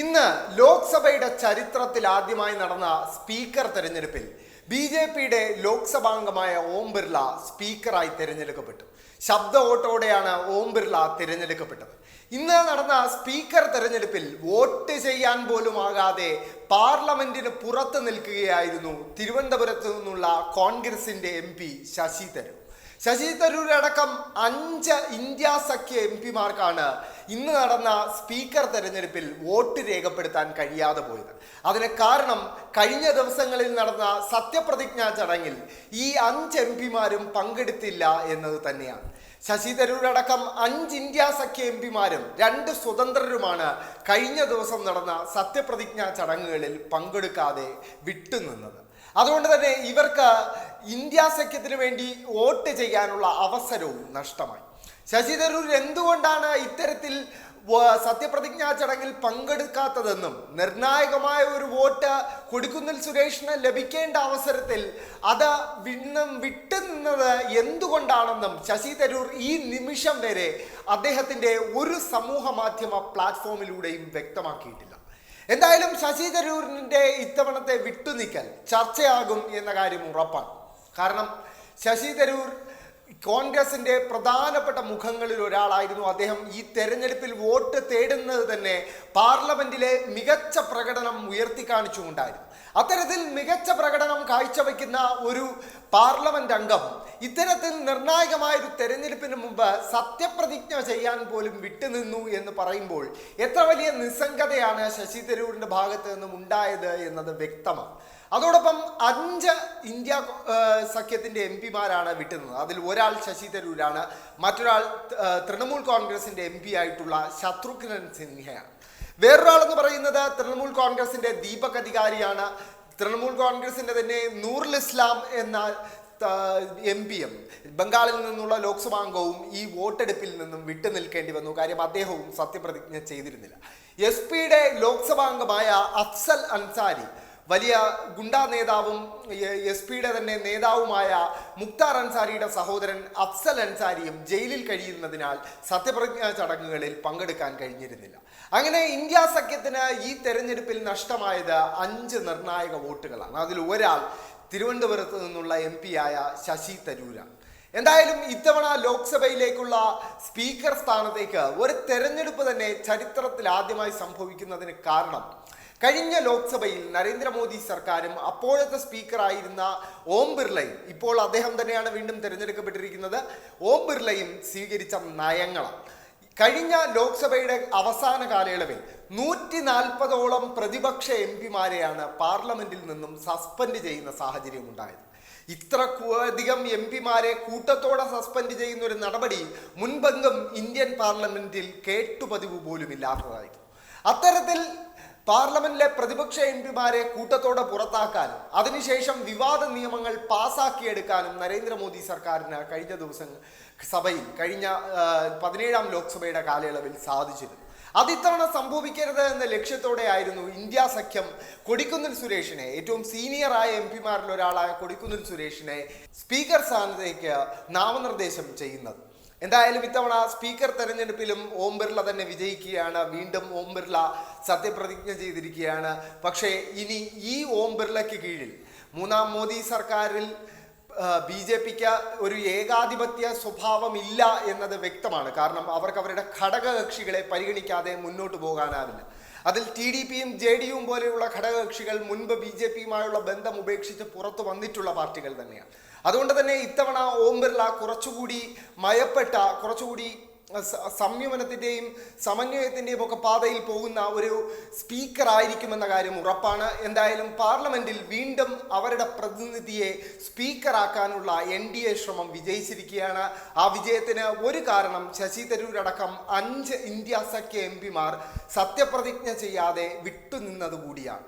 ഇന്ന് ലോക്സഭയുടെ ചരിത്രത്തിൽ ആദ്യമായി നടന്ന സ്പീക്കർ തെരഞ്ഞെടുപ്പിൽ ബി ജെ പിയുടെ ലോക്സഭാംഗമായ ഓം ബിർള സ്പീക്കറായി തിരഞ്ഞെടുക്കപ്പെട്ടു. ശബ്ദ വോട്ടോടെയാണ് ഓം ബിർള തിരഞ്ഞെടുക്കപ്പെട്ടത്. ഇന്ന് നടന്ന സ്പീക്കർ തെരഞ്ഞെടുപ്പിൽ വോട്ട് ചെയ്യാൻ പോലും ആകാതെ പാർലമെന്റിന് പുറത്ത് നിൽക്കുകയായിരുന്നു തിരുവനന്തപുരത്ത് നിന്നുള്ള കോൺഗ്രസിന്റെ എം ശശി തരൂർ. ശശി തരൂർ അടക്കം അഞ്ച് ഇന്ത്യ സഖ്യ എം പിമാർക്കാണ് ഇന്ന് നടന്ന സ്പീക്കർ തെരഞ്ഞെടുപ്പിൽ വോട്ട് രേഖപ്പെടുത്താൻ കഴിയാതെ പോയത്. അതിന് കാരണം കഴിഞ്ഞ ദിവസങ്ങളിൽ നടന്ന സത്യപ്രതിജ്ഞാ ചടങ്ങിൽ ഈ അഞ്ച് എം പിമാരും പങ്കെടുത്തില്ല എന്നത് തന്നെയാണ്. ശശി തരൂർ അടക്കം അഞ്ച് ഇന്ത്യ സഖ്യ എം പിമാരും രണ്ട് സ്വതന്ത്രരുമാണ് കഴിഞ്ഞ ദിവസം നടന്ന സത്യപ്രതിജ്ഞാ ചടങ്ങുകളിൽ പങ്കെടുക്കാതെ വിട്ടുനിന്നത്. അതുകൊണ്ട് തന്നെ ഇവർക്ക് ഇന്ത്യ സഖ്യത്തിന് വേണ്ടി വോട്ട് ചെയ്യാനുള്ള അവസരവും നഷ്ടമായി. ശശി തരൂർ എന്തുകൊണ്ടാണ് ഇത്തരത്തിൽ സത്യപ്രതിജ്ഞാ ചടങ്ങിൽ പങ്കെടുക്കാത്തതെന്നും നിർണായകമായ ഒരു വോട്ട് കൊടിക്കുന്നിൽ സുരേഷിന് ലഭിക്കേണ്ട അവസരത്തിൽ അത് വിണ്ണം വിട്ടുനിന്നത് എന്തുകൊണ്ടാണെന്നും ശശി തരൂർ ഈ നിമിഷം വരെ അദ്ദേഹത്തിന്റെ ഒരു സമൂഹ മാധ്യമ പ്ലാറ്റ്ഫോമിലൂടെയും വ്യക്തമാക്കിയിട്ടില്ല. എന്തായാലും ശശി തരൂരിന്റെ ഇത്തവണത്തെ വിട്ടുനിൽക്കൽ ചർച്ചയാകും എന്ന കാര്യം ഉറപ്പാണ്. കാരണം ശശി തരൂർ കോൺഗ്രസിന്റെ പ്രധാനപ്പെട്ട മുഖങ്ങളിൽ ഒരാളായിരുന്നു. അദ്ദേഹം ഈ തെരഞ്ഞെടുപ്പിൽ വോട്ട് തേടുന്നത് തന്നെ പാർലമെന്റിലെ മികച്ച പ്രകടനം ഉയർത്തി കാണിച്ചുകൊണ്ടായിരുന്നു. അത്തരത്തിൽ മികച്ച പ്രകടനം കാഴ്ചവെക്കുന്ന ഒരു പാർലമെന്റ് അംഗം ഇത്തരത്തിൽ നിർണായകമായ ഒരു തെരഞ്ഞെടുപ്പിന് മുമ്പ് സത്യപ്രതിജ്ഞ ചെയ്യാൻ പോലും വിട്ടുനിന്നു എന്ന് പറയുമ്പോൾ എത്ര വലിയ നിസ്സംഗതയാണ് ശശി തരൂരിന്റെ ഭാഗത്ത് നിന്നും ഉണ്ടായത് എന്നത് വ്യക്തമാണ്. അതോടൊപ്പം അഞ്ച് ഇന്ത്യ സഖ്യത്തിന്റെ എം പിമാരാണ് വിട്ടുന്നത് അതിൽ ഒരാൾ ശശി തരൂരാണ് മറ്റൊരാൾ തൃണമൂൽ കോൺഗ്രസിന്റെ എം പി ആയിട്ടുള്ള ശത്രുഘ്നൻ സിൻഹയാണ്. വേറൊരാളെന്ന് പറയുന്നത് തൃണമൂൽ കോൺഗ്രസിന്റെ ദീപക് അധികാരിയാണ്. തൃണമൂൽ കോൺഗ്രസിന്റെ തന്നെ നൂറുൽ ഇസ്ലാം എന്ന എം പിയും ബംഗാളിൽ നിന്നുള്ള ലോക്സഭാ അംഗവും ഈ വോട്ടെടുപ്പിൽ നിന്നും വിട്ടു നിൽക്കേണ്ടി വന്നു. കാര്യം അദ്ദേഹവും സത്യപ്രതിജ്ഞ ചെയ്തിരുന്നില്ല. എസ് പിയുടെ ലോക്സഭാംഗമായ അഫ്സൽ അൻസാരി വലിയ ഗുണ്ടാ നേതാവും എസ് പിയുടെ തന്നെ നേതാവുമായ മുക്താർ അൻസാരിയുടെ സഹോദരൻ അഫ്സൽ അൻസാരിയും ജയിലിൽ കഴിയുന്നതിനാൽ സത്യപ്രതിജ്ഞാ ചടങ്ങുകളിൽ പങ്കെടുക്കാൻ കഴിഞ്ഞിരുന്നില്ല. അങ്ങനെ ഇന്ത്യ സഖ്യത്തിന് ഈ തെരഞ്ഞെടുപ്പിൽ നഷ്ടമായത് അഞ്ച് നിർണായക വോട്ടുകളാണ്. അതിൽ ഒരാൾ തിരുവനന്തപുരത്ത് നിന്നുള്ള എം ആയ ശശി തരൂര എന്തായാലും ഇത്തവണ ലോക്സഭയിലേക്കുള്ള സ്പീക്കർ സ്ഥാനത്തേക്ക് ഒരു തെരഞ്ഞെടുപ്പ് തന്നെ ചരിത്രത്തിൽ ആദ്യമായി സംഭവിക്കുന്നതിന് കാരണം കഴിഞ്ഞ ലോക്സഭയിൽ നരേന്ദ്രമോദി സർക്കാരും അപ്പോഴത്തെ സ്പീക്കറായിരുന്ന ഓം ബിർളയും ഇപ്പോൾ അദ്ദേഹം തന്നെയാണ് വീണ്ടും തിരഞ്ഞെടുക്കപ്പെട്ടിരിക്കുന്നത് ഓം ബിർളയും സ്വീകരിച്ച നയങ്ങളാണ്. കഴിഞ്ഞ ലോക്സഭയുടെ അവസാന കാലയളവിൽ നൂറ്റി നാൽപ്പതോളം പ്രതിപക്ഷ എം പിമാരെയാണ് പാർലമെന്റിൽ നിന്നും സസ്പെൻഡ് ചെയ്യുന്ന സാഹചര്യം ഉണ്ടായത്. ഇത്ര അധികം എം പിമാരെ കൂട്ടത്തോടെ സസ്പെൻഡ് ചെയ്യുന്ന ഒരു നടപടി മുൻപെങ്കും ഇന്ത്യൻ പാർലമെന്റിൽ കേട്ടുപതിവ് പോലും ഇല്ലാത്തതായിരുന്നു അത്തരത്തിൽ പാർലമെന്റിലെ പ്രതിപക്ഷ എം പിമാരെ കൂട്ടത്തോടെ പുറത്താക്കാനും അതിനുശേഷം വിവാദ നിയമങ്ങൾ പാസാക്കിയെടുക്കാനും നരേന്ദ്രമോദി സർക്കാരിന് കഴിഞ്ഞ ദിവസം സഭയിൽ കഴിഞ്ഞ പതിനേഴാം ലോക്സഭയുടെ കാലയളവിൽ സാധിച്ചിരുന്നു. അതിത്തവണ സംഭവിക്കരുത് എന്ന ലക്ഷ്യത്തോടെ ആയിരുന്നു ഇന്ത്യ സഖ്യം കൊടിക്കുന്നിൽ സുരേഷിനെ. ഏറ്റവും സീനിയറായ എം പിമാരിൽ ഒരാളായ കൊടിക്കുന്നിൽ സുരേഷിനെ സ്പീക്കർ സ്ഥാനത്തേക്ക് നാമനിർദ്ദേശം ചെയ്യുന്നത്. എന്തായാലും ഇത്തവണ സ്പീക്കർ തെരഞ്ഞെടുപ്പിലും ഓം ബിർള തന്നെ വിജയിക്കുകയാണ്. വീണ്ടും ഓം ബിർള സത്യപ്രതിജ്ഞ ചെയ്തിരിക്കുകയാണ്. പക്ഷേ ഇനി ഈ ഓം ബിർളയ്ക്ക് കീഴിൽ മൂന്നാം മോദി സർക്കാരിൽ ബി ജെ പിക്ക് ഒരു ഏകാധിപത്യ സ്വഭാവമില്ല എന്നത് വ്യക്തമാണ്. കാരണം അവർക്ക് അവരുടെ ഘടകകക്ഷികളെ പരിഗണിക്കാതെ മുന്നോട്ട് പോകാനാവില്ല. അതിൽ ടി ഡി പിയും ജെ ഡി യുവും പോലെയുള്ള ഘടകകക്ഷികൾ മുൻപ് ബി ജെ പിയുമായുള്ള ബന്ധം ഉപേക്ഷിച്ച് പുറത്തു വന്നിട്ടുള്ള പാർട്ടികൾ തന്നെയാണ്. അതുകൊണ്ട് തന്നെ ഇത്തവണ ഓം ബിർള കുറച്ചുകൂടി മയപ്പെട്ട കുറച്ചുകൂടി സംയമനത്തിന്റെയും സമന്വയത്തിന്റെയും ഒക്കെ പാതയിൽ പോകുന്ന ഒരു സ്പീക്കർ ആയിരിക്കുമെന്ന കാര്യം ഉറപ്പാണ്. എന്തായാലും പാർലമെന്റിൽ വീണ്ടും അവരുടെ പ്രതിനിധിയെ സ്പീക്കറാക്കാനുള്ള എൻ ഡി എ ശ്രമം വിജയിച്ചിരിക്കുകയാണ്. ആ വിജയത്തിന് ഒരു കാരണം ശശി തരൂരടക്കം അഞ്ച് ഇന്ത്യ സഖ്യ എം പിമാർ സത്യപ്രതിജ്ഞ ചെയ്യാതെ വിട്ടുനിന്നത് കൂടിയാണ്.